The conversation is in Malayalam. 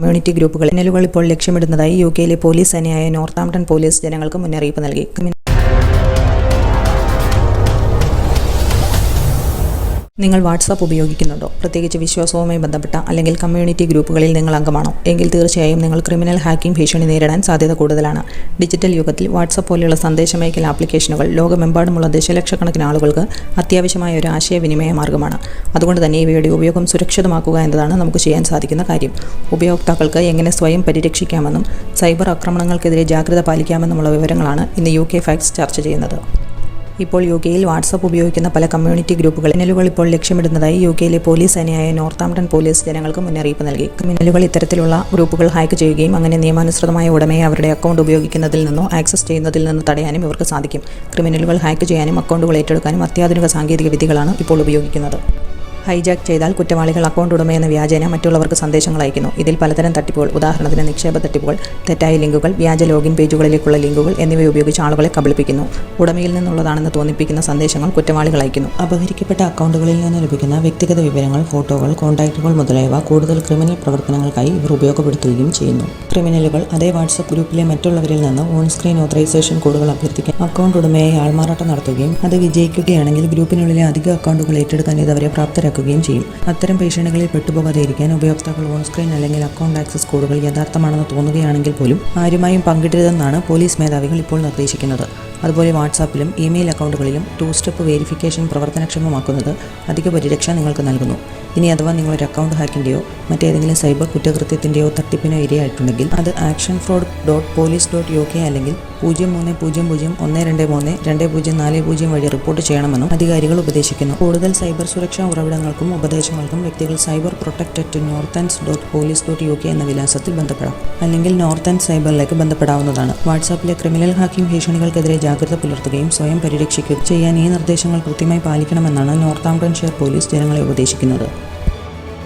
കമ്മ്യൂണിറ്റി ഗ്രൂപ്പുകൾ ഇന്നലുകൾ ഇപ്പോൾ ലക്ഷ്യമിടുന്നതായി യു കെയിലെ പോലീസ് സേനയായ നോർത്താംപ്ടൺ പോലീസ് ജനങ്ങൾക്ക് മുന്നറിയിപ്പ് നൽകി. നിങ്ങൾ വാട്സാപ്പ് ഉപയോഗിക്കുന്നുണ്ടോ? പ്രത്യേകിച്ച് വിശ്വാസവുമായി ബന്ധപ്പെട്ട അല്ലെങ്കിൽ കമ്മ്യൂണിറ്റി ഗ്രൂപ്പുകളിൽ നിങ്ങൾ അംഗമാണോ? എങ്കിൽ തീർച്ചയായും നിങ്ങൾ ക്രിമിനൽ ഹാക്കിംഗ് ഭീഷണി നേരിടാൻ സാധ്യത കൂടുതലാണ്. ഡിജിറ്റൽ യുഗത്തിൽ വാട്സപ്പ് പോലെയുള്ള സന്ദേശമയക്കൽ ആപ്ലിക്കേഷനുകൾ ലോകമെമ്പാടുമുള്ള ദശലക്ഷക്കണക്കിന് ആളുകൾക്ക് അത്യാവശ്യമായ ഒരു ആശയവിനിമയ മാർഗമാണ്. അതുകൊണ്ട് തന്നെ ഇവയുടെ ഉപയോഗം സുരക്ഷിതമാക്കുക എന്നതാണ് നമുക്ക് ചെയ്യാൻ സാധിക്കുന്ന കാര്യം. ഉപയോക്താക്കൾക്ക് എങ്ങനെ സ്വയം പരിരക്ഷിക്കാമെന്നും സൈബർ ആക്രമണങ്ങൾക്കെതിരെ ജാഗ്രത പാലിക്കാമെന്നുമുള്ള വിവരങ്ങളാണ് ഇന്ന് യു കെ ഫാക്സ് ചർച്ച ചെയ്യുന്നത്. ഇപ്പോൾ യു കെയിൽ വാട്സപ്പ് ഉപയോഗിക്കുന്ന പല കമ്മ്യൂണിറ്റി ഗ്രൂപ്പുകൾ ക്രിമിനലുകൾ ഇപ്പോൾ ലക്ഷ്യമിടുന്നതായി യു കെയിലെ പോലീസ് സേനയായ നോർത്താംപ്ടൺ പോലീസ് ജനങ്ങൾക്ക് മുന്നറിയിപ്പ് നൽകി. ക്രിമിനലുകൾ ഇത്തരത്തിലുള്ള ഗ്രൂപ്പുകൾ ഹാക്ക് ചെയ്യുകയും അങ്ങനെ നിയമാനുസൃതമായ ഉടമയെ അവരുടെ അക്കൗണ്ട് ഉപയോഗിക്കുന്നതിൽ നിന്നോ ആക്സസ് ചെയ്യുന്നതിൽ നിന്നോ തടയാനും ഇവർക്ക് സാധിക്കും. ക്രിമിനലുകൾ ഹാക്ക് ചെയ്യാനും അക്കൗണ്ടുകൾ ഏറ്റെടുക്കാനും അത്യാധുനിക സാങ്കേതിക വിദ്യകളാണ് ഇപ്പോൾ ഉപയോഗിക്കുന്നത്. ഹൈജാക്ക് ചെയ്താൽ കുറ്റവാളികൾ അക്കൗണ്ട് ഉടമയെന്ന വ്യാജേന മറ്റുള്ളവർക്ക് സന്ദേശങ്ങൾ അയക്കുന്നു. ഇതിൽ പലതരം തട്ടിപ്പുകൾ ഉദാഹരണത്തിന് നിക്ഷേപ തട്ടിപ്പുകൾ തെറ്റായ ലിങ്കുകൾ വ്യാജ ലോഗിൻ പേജുകളിലേക്കുള്ള ലിങ്കുകൾ എന്നിവ ഉപയോഗിച്ച് ആളുകളെ കബളിപ്പിക്കുന്നു. ഉടമയിൽ നിന്നുള്ളതാണെന്ന് തോന്നിപ്പിക്കുന്ന സന്ദേശങ്ങൾ കുറ്റവാളികൾ അയക്കുന്നു. അപഹരിക്കപ്പെട്ട അക്കൗണ്ടുകളിൽ നിന്ന് ലഭിക്കുന്ന വ്യക്തിഗത വിവരങ്ങൾ ഫോട്ടോകൾ കോൺടാക്റ്റുകൾ മുതലായവ കൂടുതൽ ക്രിമിനൽ പ്രവർത്തനങ്ങൾക്കായി ഇവർ ഉപയോഗപ്പെടുത്തുകയും ചെയ്യുന്നു. ക്രിമിനലുകൾ അതേ വാട്സപ്പ് ഗ്രൂപ്പിലെ മറ്റുള്ളവരിൽ നിന്ന് ഓൺ സ്ക്രീൻ ഓതറൈസേഷൻ കോഡുകൾ അഭ്യർത്ഥിക്കാൻ അക്കൗണ്ട് ഉടമയായി ആൾമാറാട്ടം നടത്തുകയും അത് വിജയിക്കുകയാണെങ്കിൽ ഗ്രൂപ്പിനുള്ളിലെ അധിക അക്കൗണ്ടുകൾ ഏറ്റെടുക്കാൻ ഇത് അവരെ പ്രാപ്തരാക്കുകയും ചെയ്യും. അത്തരം ഭീഷണികളിൽ പെട്ടുപോകാതെ ഇരിക്കാൻ ഉപയോക്താക്കൾ ഓൺ സ്ക്രീൻ അല്ലെങ്കിൽ അക്കൗണ്ട് ആക്സസ് കോഡുകൾ യഥാർത്ഥമാണെന്ന് തോന്നുകയാണെങ്കിൽ പോലും ആരുമായും പങ്കിടരുതെന്നാണ് പോലീസ് മേധാവികൾ ഇപ്പോൾ നിർദ്ദേശിക്കുന്നത്. അതുപോലെ വാട്സാപ്പിലും ഇമെയിൽ അക്കൗണ്ടുകളിലും ടു സ്റ്റെപ്പ് വെരിഫിക്കേഷൻ പ്രവർത്തനക്ഷമമാക്കുന്നത് അധിക പരിരക്ഷ നിങ്ങൾക്ക് നൽകുന്നു. ഇനി അഥവാ നിങ്ങളൊരു അക്കൗണ്ട് ഹാക്കിന്റെയോ മറ്റേതെങ്കിലും സൈബർ കുറ്റകൃത്യത്തിന്റെയോ തട്ടിപ്പിനോ ഇരയായിട്ടുണ്ടെങ്കിൽ അത് action fraud dot police dot U K അല്ലെങ്കിൽ പൂജ്യം മൂന്ന് പൂജ്യം പൂജ്യം ഒന്ന് രണ്ട് മൂന്ന് രണ്ട് പൂജ്യം നാല് പൂജ്യം വഴി റിപ്പോർട്ട് ചെയ്യണമെന്നും അധികാരികൾ ഉപദേശിക്കുന്നു. കൂടുതൽ സൈബർ സുരക്ഷാ ഉറവിടങ്ങൾക്കും ഉപദേശങ്ങൾക്കും വ്യക്തികൾ cyber protect at Northants dot police dot U K എന്ന വിലാസത്തിൽ ബന്ധപ്പെടാം. അല്ലെങ്കിൽ നോർത്തൻ സൈബറിലേക്ക് ബന്ധപ്പെടാവുന്നതാണ്. വാട്സാപ്പിലെ ക്രിമിനൽ ഹാക്കിംഗ് ഭീഷണികൾക്കെതിരെ ജാഗ്രത പുലർത്തുകയും സ്വയം പരിരക്ഷിക്കുകയും ചെയ്യാൻ ഈ നിർദ്ദേശങ്ങൾ കൃത്യമായി പാലിക്കണമെന്നാണ് നോർത്താംപ്ടൺഷെയർ പോലീസ് ജനങ്ങളെ ഉപദേശിക്കുന്നത്.